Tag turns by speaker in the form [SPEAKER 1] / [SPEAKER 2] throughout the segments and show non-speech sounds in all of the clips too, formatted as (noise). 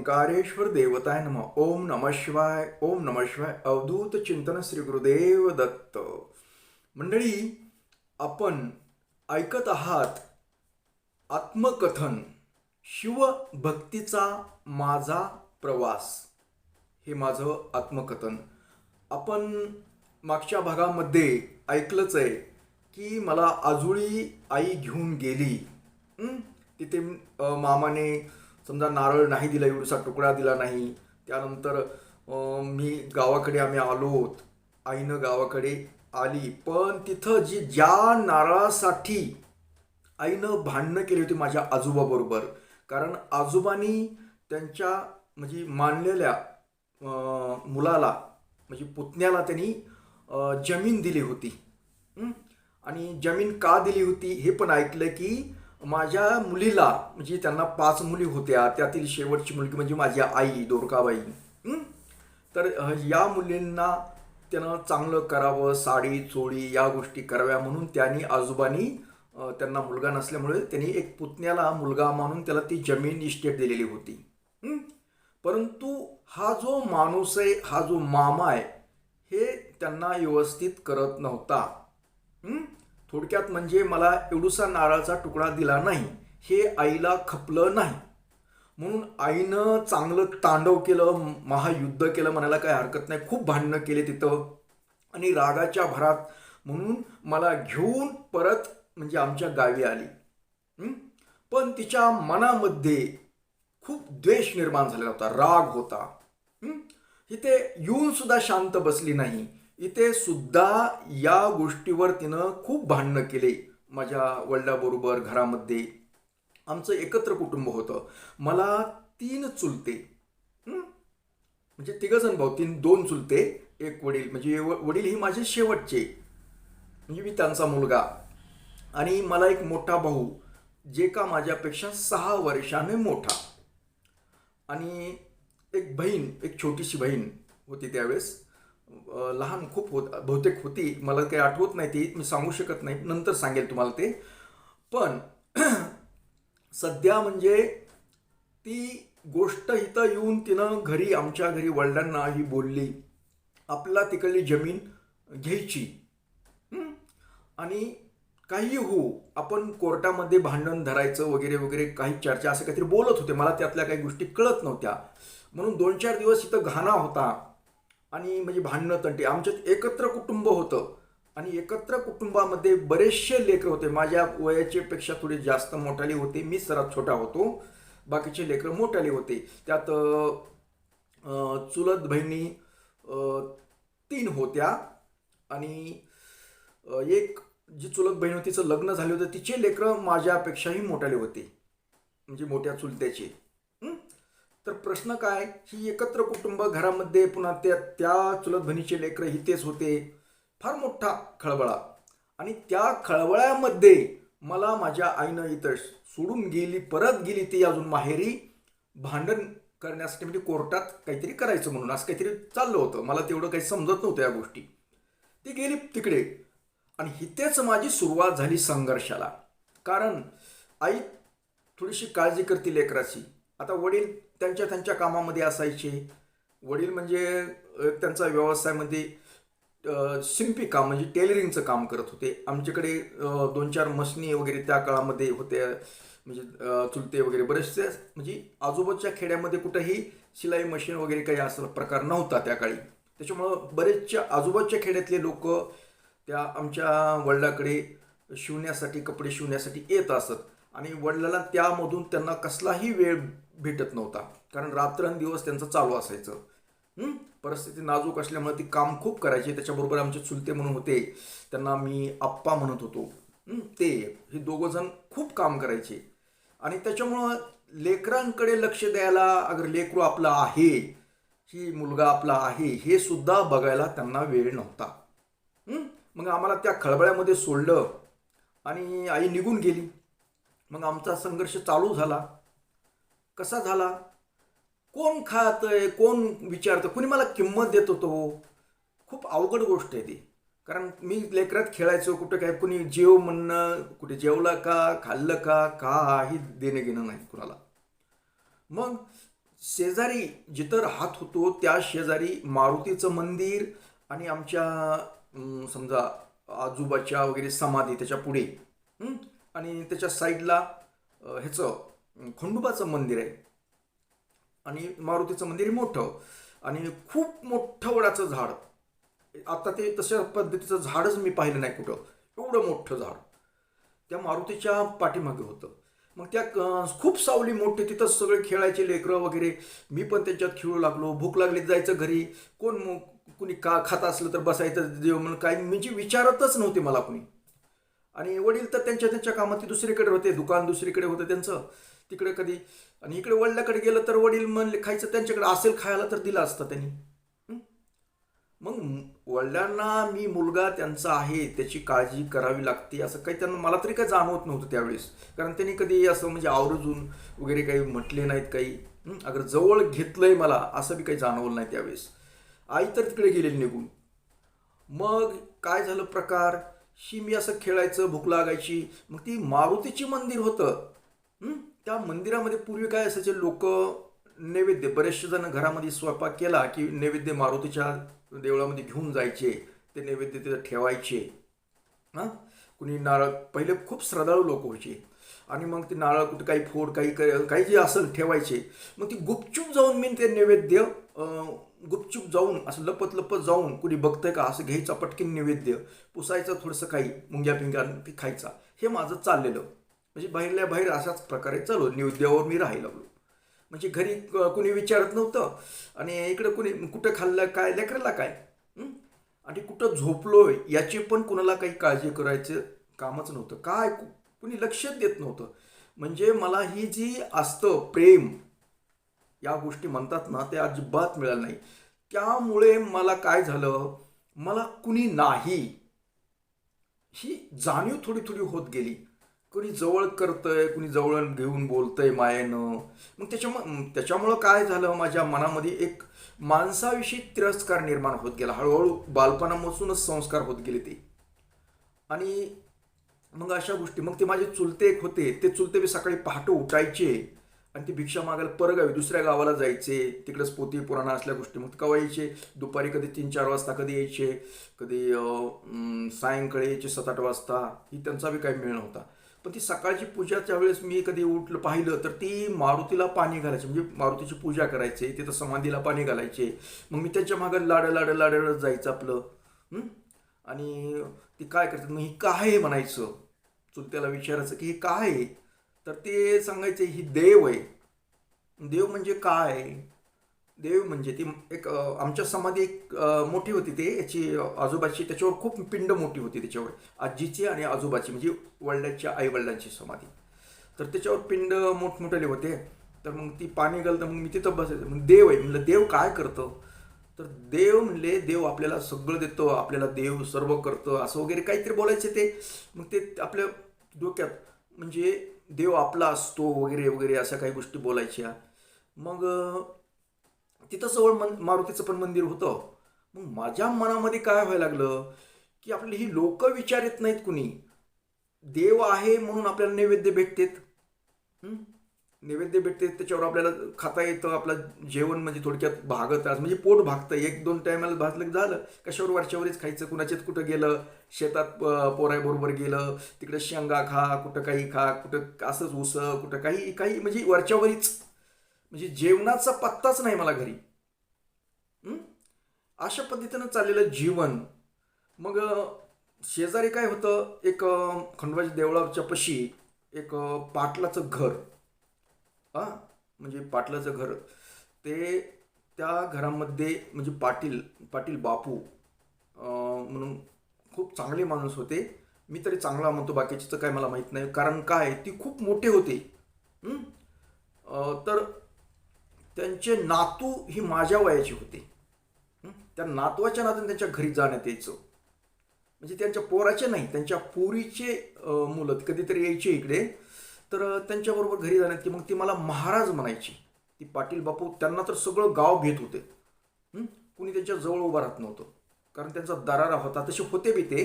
[SPEAKER 1] ओंकारेश्वर देवताय नम। ओम नम शिवाय ओम नम शिवाय। अवधूत चिंतन श्री गुरुदेव दत्त। मंडळी आपण ऐकत आहात आत्मकथन शिवभक्तीचा माझा प्रवास. हे माझं आत्मकथन. आपण मागच्या भागामध्ये ऐकलंच आहे की मला आजुळी आई घेऊन गेली. तिथे मामाने समजा नारळ नाही दिला एवढीसा तुकडा दिला नाही. त्यानंतर मी गावाकडे आम्ही आलोत आईनं गावाकडे आली. पण तिथं जी ज्या नारळासाठी आईनं भांडणं केली होती माझ्या आजोबाबरोबर कारण आजोबांनी त्यांच्या म्हणजे मानलेल्या मुलाला म्हणजे पुतण्याला त्यांनी जमीन दिली होती. आणि जमीन का दिली होती हे पण ऐकलं की माझ्या मुलीला म्हणजे त्यांना पाच मुली होत्या त्यातील शेवटची मुलगी म्हणजे माझी आई दोरकाबाई. तर या मुलींना त्यानं चांगलं करावं साडी चोळी या गोष्टी कराव्या म्हणून त्यांनी आजोबांनी त्यांना मुलगा नसल्यामुळे त्यांनी एक पुतण्याला मुलगा मानून त्याला ती जमीन इस्टेट दिलेली होती. परंतु हा जो माणूस आहे हा जो मामा आहे हे त्यांना व्यवस्थित करत नव्हता. थोडक्यात म्हणजे मला एवढूसा नारळाचा तुकडा दिला नाही हे आईला खपलं नाही. म्हणून आईनं चांगलं तांडव केलं महायुद्ध केलं म्हणायला काही हरकत नाही. खूप भांडणं केले तिथं. आणि रागाच्या भरात म्हणून मला घेऊन परत म्हणजे आमच्या गावी आली. पण तिच्या मनामध्ये खूप द्वेष निर्माण झालेला होता राग होता. इथे येऊन सुद्धा शांत बसली नाही. इथे सुद्धा या गोष्टीवर तिनं खूप भांडणं केले माझ्या वडिलाबरोबर घरामध्ये. आमचं एकत्र कुटुंब होतं. मला तीन चुलते. म्हणजे तिघंजण भाऊ तीन दोन चुलते एक वडील. म्हणजे व- वडील ही माझे शेवटचे. म्हणजे मी त्यांचा मुलगा. आणि मला एक मोठा भाऊ जे का माझ्यापेक्षा सहा वर्षाने मोठा. आणि एक बहीण एक छोटीशी बहीण होती त्यावेळेस. लहान खूप होत बहुतेक होती. मला काही आठवत नाही ती. मी सांगू शकत नाही. नंतर सांगेल तुम्हाला ते. पण (clears throat) सध्या म्हणजे ती गोष्ट इथं येऊन तिनं घरी आमच्या घरी वडिलांना ही बोलली. आपला तिकडली जमीन घ्यायची. आणि काही हो आपण कोर्टामध्ये भांडण धरायचं वगैरे वगैरे काही चर्चा असं काहीतरी बोलत होते. मला त्यातल्या काही गोष्टी कळत नव्हत्या. म्हणून दोन चार दिवस इथं घाणा होता. आणि म्हणजे भांडणं तंटे. आमच्यात एकत्र कुटुंब होतं. आणि एकत्र कुटुंबामध्ये बरेचसे लेकर होते. माझ्या वयाचे पेक्षा थोडे जास्त मोठाले होते. मी सर्वात छोटा होतो. बाकीचे लेकरं मोठाले होते. त्यात चुलत बहिणी तीन होत्या. आणि एक जी चुलत बहीण होती तिचं लग्न झालं होतं. तिचे लेकरं माझ्यापेक्षाही मोठाले होते. म्हणजे मोठ्या चुलत्याचे. तर प्रश्न काय? ही एकत्र कुटुंब घरामध्ये पुन्हा त्या त्या चुलत बहिणीचे लेकरं ही तेच होते. फार मोठा खळबळा. आणि त्या खळबळ्यामध्ये मला माझ्या आईनं इथं सोडून गेली परत गेली ती अजून माहेरी. भांडण करण्यासाठी म्हणजे कोर्टात काहीतरी करायचं म्हणून असं काहीतरी चाललं होतं. मला तेवढं काही समजत नव्हतं या गोष्टी. ती गेली तिकडे. आणि हितेच माझी सुरुवात झाली संघर्षाला. कारण आई थोडीशी काळजी करते लेकराची. आता वडील त्यांच्या त्यांच्या कामामध्ये असायचे. वडील म्हणजे एक त्यांचा व्यवसायामध्ये शिंपी काम म्हणजे टेलरिंगचं काम करत होते. आमच्याकडे दोन चार मशनी वगैरे त्या काळामध्ये होत्या. म्हणजे चुलते वगैरे बरेचसे म्हणजे आजोबाच्या खेड्यामध्ये कुठंही शिलाई मशीन वगैरे काही असं प्रकार नव्हता त्या काळी. त्याच्यामुळं बरेचशा आजोबाच्या खेड्यातले लोक त्या आमच्या वडिलाकडे शिवण्यासाठी कपडे शिवण्यासाठी येत असत. आणि वडिलाला त्यामधून त्यांना कसलाही वेळ भेटत नव्हता. कारण रात्रंदिवस त्यांचं चालू असायचं. परिस्थिती नाजूक असल्यामुळे ती काम खूप करायची. त्याच्याबरोबर आमचे चुलते म्हणून होते. त्यांना मी आप्पा म्हणत होतो. ते हे दोघं जण खूप काम करायचे. आणि त्याच्यामुळं लेकरांकडे लक्ष द्यायला अगर लेकरू आपला आहे ही मुलगा आपला आहे हे सुद्धा बघायला त्यांना वेळ नव्हता. मग आम्हाला त्या खळबळ्यामध्ये सोडलं आणि आई निघून गेली. मग आमचा संघर्ष चालू झाला. कसा झाला? कोण खातंय कोण विचारतं? कोणी मला किंमत देत होतो हो? खूप अवघड गोष्ट आहे ती. कारण मी लेकरात खेळायचो कुठं काय कुणी जेव म्हणणं कुठे जेवला का खाल्लं का काही देणं घेणं नाही कुणाला. मग शेजारी जिथं राहत होतो त्या शेजारी मारुतीचं मंदिर आणि आमच्या समजा आजोबाच्या वगैरे समाधी त्याच्या पुढे आणि त्याच्या साईडला ह्याचं खंडोबाचं मंदिर आहे. आणि मारुतीचं मंदिर मोठं. आणि खूप मोठं वडाचं झाड. आता ते तशा पद्धतीचं झाडच मी पाहिलं नाही कुठं. एवढं मोठं झाड. त्या मारुतीच्या पाठीमागे होतं. मग त्या खूप सावली मोठी तिथं सगळे खेळायचे लेकरं वगैरे. मी पण त्यांच्यात खेळू लागलो. भूक लागली जायचं घरी. कोण कुणी का खात असलं तर बसायचं देव म्हणून काय म्हणजे विचारतच नव्हते मला कुणी. आणि वडील तर त्यांच्या त्यांच्या कामात ते दुसरीकडे होते. दुकान दुसरीकडे होतं त्यांचं. तिकडे कधी आणि इकडे वडिलाकडे गेलं तर वडील म्हणले खायचं त्यांच्याकडे असेल खायला तर दिलं असतं त्यांनी. मग वडिलांना मी मुलगा त्यांचा आहे त्याची काळजी करावी लागते असं काही त्यांना मला तरी काही जाणवत नव्हतं त्यावेळेस. कारण त्यांनी कधी असं म्हणजे आवर्जून वगैरे काही म्हटले नाहीत काही. अगर जवळ घेतलंय मला असं बी काही जाणवलं नाही त्यावेळेस. आई तर तिकडे गेलेली निघून. मग काय झालं प्रकार? ही मी असं खेळायचं भूक लागायची. मग ती मारुतीची मंदिर होतं. त्या मंदिरामध्ये पूर्वी काय असायचे लोक नैवेद्य बरेचसे जण घरामध्ये स्वयंपाक केला की नैवेद्य मारुतीच्या देवळामध्ये घेऊन जायचे ते नैवेद्य तिथं ठेवायचे. हां? कुणी नारळ पहिले खूप श्रद्धाळू लोक व्हायचे. आणि मग ते नारळ कुठे काही फोड काही काही जे असेल ठेवायचे. मग ती गुपचूप जाऊन मी ते नैवेद्य गुपचूप जाऊन असं लपत लपत जाऊन कुणी बघतंय का असं घ्यायचं पटकीन नैवेद्य पुसायचं थोडंसं काही मुंग्या पिंग्या ते खायचा. हे माझं चाललेलं. म्हणजे बाहेरल्या बाहेर अशाच प्रकारे चालू. नैवेद्यावर मी राहायला लागलो. म्हणजे घरी कुणी विचारत नव्हतं. आणि इकडं कुणी कुठं खाल्लं काय लेकराला काय? आणि कुठं झोपलो याची पण कुणाला काही काळजी करायचं कामच नव्हतं. काय? कुणी लक्ष देत नव्हतं. म्हणजे मला ही जी असतं प्रेम या गोष्टी म्हणतात ना ते अजिबात मिळालं नाही. त्यामुळे मला काय झालं? मला कुणी नाही. ही जाणीव थोडी थोडी होत गेली. कुणी जवळ करतंय कुणी जवळ घेऊन बोलतंय मायेनं. मग त्याच्यामुळं त्याच्यामुळं काय झालं? माझ्या मनामध्ये एक माणसाविषयी तिरस्कार निर्माण होत गेला. हळूहळू बालपणापासूनच संस्कार होत गेले ते. आणि मग अशा गोष्टी. मग ते माझे चुलते एक होते. ते चुलते बी सकाळी पहाटे उठायचे आणि ती भिक्षा मागायला परगावी दुसऱ्या गावाला जायचे. तिकडंच पोती पुराणा असल्या गोष्टी. मग केव्हा यायचे दुपारी कधी तीन चार वाजता कधी यायचे. कधी सायंकाळी यायचे सात आठ वाजता. ही त्यांचा बी काही मेळ नव्हता. पण ती सकाळची पूजाच्या वेळेस मी कधी उठलं पाहिलं तर ती मारुतीला पाणी घालायची. म्हणजे मारुतीची पूजा करायचे तिथं समाधीला पाणी घालायचे. मग मी त्यांच्या मागं लाड लाड लाड जायचं आपलं. आणि ती काय करतात? मग ही काय आहे म्हणायचं? चुलत्याला विचारायचं की हे काय? आहे तर ते सांगायचे ही देव आहे. देव म्हणजे काय? देव म्हणजे ती एक आमच्या समाधी एक मोठी होती ते. याची आजोबाची त्याच्यावर खूप पिंड मोठी होती त्याच्यावर. आजीची आणि आजोबाची म्हणजे वडिलांच्या आई वडिलांची समाधी. तर त्याच्यावर पिंड मोठमोठेले होते. तर मग ती पाणी घालतं मग मी तिथं बसायचं. मग देव आहे. म्हणलं देव काय करतं? तर देव म्हणले देव आपल्याला सगळं देतो. आपल्याला देव सर्व करतं. असं वगैरे काहीतरी बोलायचे ते. मग ते आपल्या डोक्यात म्हणजे देव आपला असतो वगैरे वगैरे अशा काही गोष्टी बोलायच्या. मग तिथं जवळ मन मारुतीचं पण मंदिर होतं. मग माझ्या मनामध्ये काय व्हायला लागलं की आपली ही लोक विचार येत नाहीत कुणी. देव आहे म्हणून आपल्याला नैवेद्य भेटतेत. नैवेद्य भेटते त्याच्यावर आपल्याला खाता येतं आपलं जेवण म्हणजे थोडक्यात भागत म्हणजे पोट भागतं. एक दोन टायमाला भाजलं की झालं. कशावर वरच्यावरच खायचं? कुणाच्यात कुठं गेलं? शेतात प- गेलं. तिकडे शेंगा खा कुठं काही खा कुठं असंच उस कुठं काही काही म्हणजे वरच्यावरीच. म्हणजे जेवणाचा पत्ताच नाही मला घरी. अशा पद्धतीनं चाललेलं जीवन. मग शेजारी काय होतं? एक अं, खंडोबाच्या देवळाच्या पशी एक पाटलाचं घर. हां म्हणजे पाटलाचं घर. ते त्या घरामध्ये म्हणजे पाटील पाटील बापू म्हणून खूप चांगले माणूस होते. मी तरी चांगला म्हणतो बाकीचं काय मला माहीत नाही. कारण काय? ती खूप मोठे होते. तर त्यांचे नातू ही माझ्या वयाची होते. त्या नातवाच्या नात्याने त्यांच्या घरी जाण्यात यायचं. म्हणजे त्यांच्या पोराचे नाही त्यांच्या पोरीचे मुलं कधीतरी यायचे इकडे. तर त्यांच्याबरोबर घरी जाण्यात की मग ती मला महाराज म्हणायची. ती पाटील बापू त्यांना तर सगळं गाव घेत होते. कुणी त्यांच्या जवळ उभं राहत नव्हतं. कारण त्यांचा दरारा होता तसे होते बी ते.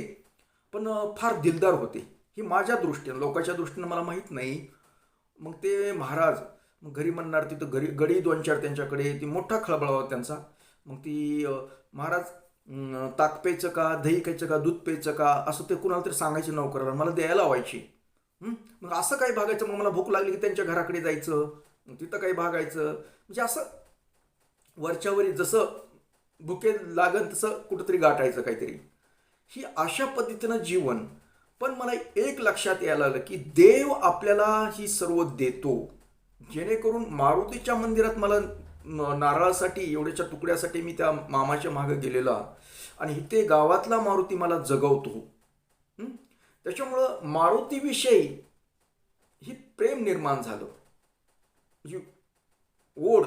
[SPEAKER 1] पण फार दिलदार होते. ही माझ्या दृष्टीनं लोकांच्या दृष्टीनं मला माहीत नाही. मग ते महाराज मग घरी म्हणणार तिथं घरी गडी दोन चार त्यांच्याकडे ती मोठा खळबळ होता त्यांचा. मग ती महाराज ताक प्यायचं का दही खायचं का दूध प्यायचं का असं ते कुणाला तरी सांगायचे नोकराला. मला द्यायला व्हायची मग असं काही भागायचं? मग मला भूक लागली की त्यांच्या घराकडे जायचं. मग तिथं काही भागायचं. म्हणजे असं वरच्यावरी जसं भुके लागन तसं कुठंतरी गाठायचं काहीतरी. ही अशा पद्धतीनं जीवन. पण मला एक लक्षात यायला लागलं की देव आपल्याला ही सर्व देतो. जेणेकरून मारुतीच्या मंदिरात मला न- नारळासाठी एवढ्याच्या तुकड्यासाठी मी त्या मामाच्या मागे गेलेला आणि इथे गावातला मारुती मला जगवतो. त्याच्यामुळं मारुतीविषयी ही प्रेम निर्माण झालं. म्हणजे ओढ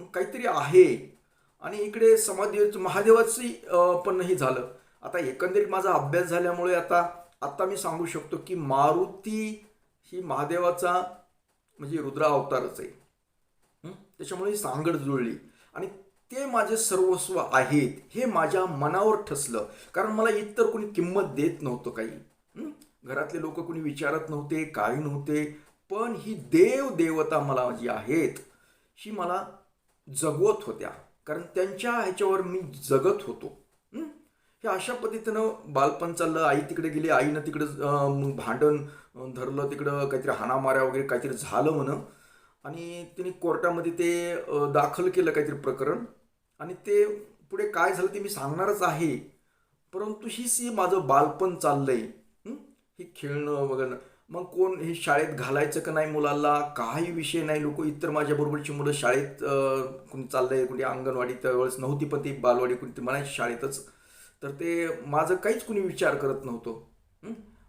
[SPEAKER 1] काहीतरी आहे. आणि इकडे समाधी महादेवाची पण हे झालं. आता एकंदरीत माझा अभ्यास झाल्यामुळे आता आत्ता मी सांगू शकतो की मारुती ही महादेवाचा म्हणजे रुद्रा अवतारच आहे. त्याच्यामुळे सांगड जुळली. आणि ते माझे सर्वस्व आहेत हे माझ्या मनावर ठसलं. कारण मला इतर कोणी किंमत देत नव्हतं काही. घरातले लोक कोणी विचारत नव्हते काही नव्हते. पण ही देव देवता मला जी आहेत ही मला जगवत होत्या. कारण त्यांच्या ह्याच्यावर मी जगत होतो. हे अशा पद्धतीनं बालपण चाललं आई तिकडे गेली आईनं तिकडं मग भांडण धरलं तिकडं काहीतरी हाणामाऱ्या वगैरे काहीतरी झालं म्हणं. आणि तिने कोर्टामध्ये ते दाखल केलं काहीतरी प्रकरण. आणि ते पुढे काय झालं ते मी सांगणारच आहे. परंतु हीच ही माझं बालपण चाललंय. आहे हे खेळणं वगैरे. मग कोण हे शाळेत घालायचं का नाही मुलाला? काही विषय नाही. लोक इतर माझ्या बरोबरची मुलं शाळेत अं, कोणी चाललंय कुणी अंगणवाडी त्यावेळेस नव्हती पण ती बालवाडी कुणी ती म्हणायची शाळेतच. तर ते माझं काहीच कुणी विचार करत नव्हतं.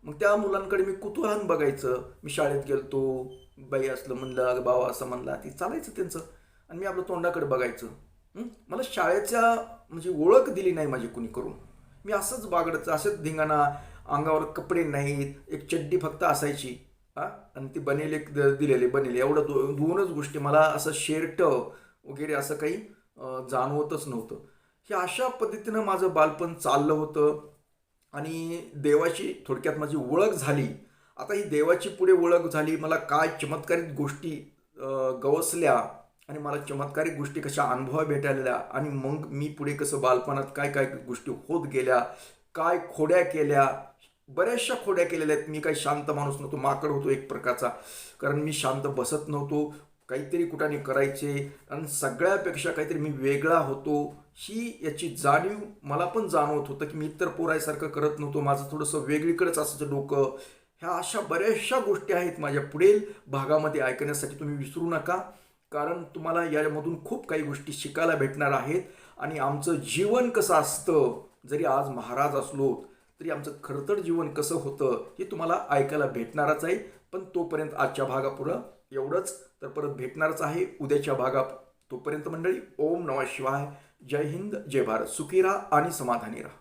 [SPEAKER 1] मग त्या मुलांकडे मी कुतूहलन बघायचं. मी शाळेत गेलतो. बाई असलं म्हणलं अगं बाबा असं म्हणला ती चालायचं त्यांचं. आणि मी आपलं तोंडाकडे बघायचं. मला शाळेच्या म्हणजे ओळख दिली नाही माझी कुणी करून. मी असंच बागडच असंच धिंगाणा अंगावर कपडे नाहीत एक चड्डी फक्त असायची. हा? आणि ती बनेल एक द- दिलेले बनेल. एवढं दो दोनच गोष्टी मला असं शेर्ट वगैरे असं काही जाणवतच नव्हतं. की अशा पद्धतीनं माझं बालपण चाललं होतं. आणि देवाची थोडक्यात माझी ओळख झाली. आता ही देवाची पुढे ओळख झाली. मला काय चमत्कारिक गोष्टी गवसल्या आणि मला चमत्कारिक गोष्टी कशा अनुभवा भेटायला आणि मग मी पुढे कसं बालपणात काय काय गोष्टी होत गेल्या काय खोड्या केल्या बऱ्याचशा खोड्या केलेल्या आहेत. मी काही शांत माणूस नव्हतो. माकड होतो एक प्रकारचा. कारण मी शांत बसत नव्हतो. काहीतरी कुठाने करायचे आणि सगळ्यापेक्षा काहीतरी मी वेगळा होतो ही याची जाणीव मला पण जाणवत होतं की मी इतर पोरायसारखं करत नव्हतो. माझं थोडंसं वेगळीकडेच असायचं डोकं. ह्या अशा बऱ्याचशा गोष्टी आहेत माझ्या पुढील भागामध्ये ऐकण्यासाठी तुम्ही विसरू नका कारण तुम्हाला यामधून खूप काही गोष्टी शिकायला भेटणार आहेत. आणि आमचं जीवन कसं असतं जरी आज महाराज असलो तरी आमचं खरतर जीवन कसं होतं हे तुम्हाला ऐकायला भेटणारच आहे. पण तोपर्यंत आजच्या भागापुरं एवढंच. तर परत भेटणारच आहे उद्याच्या भागात. तोपर्यंत मंडळी ओम नमः शिवाय. जय हिंद जय भारत. सुखी राहा आणि समाधानी राहा.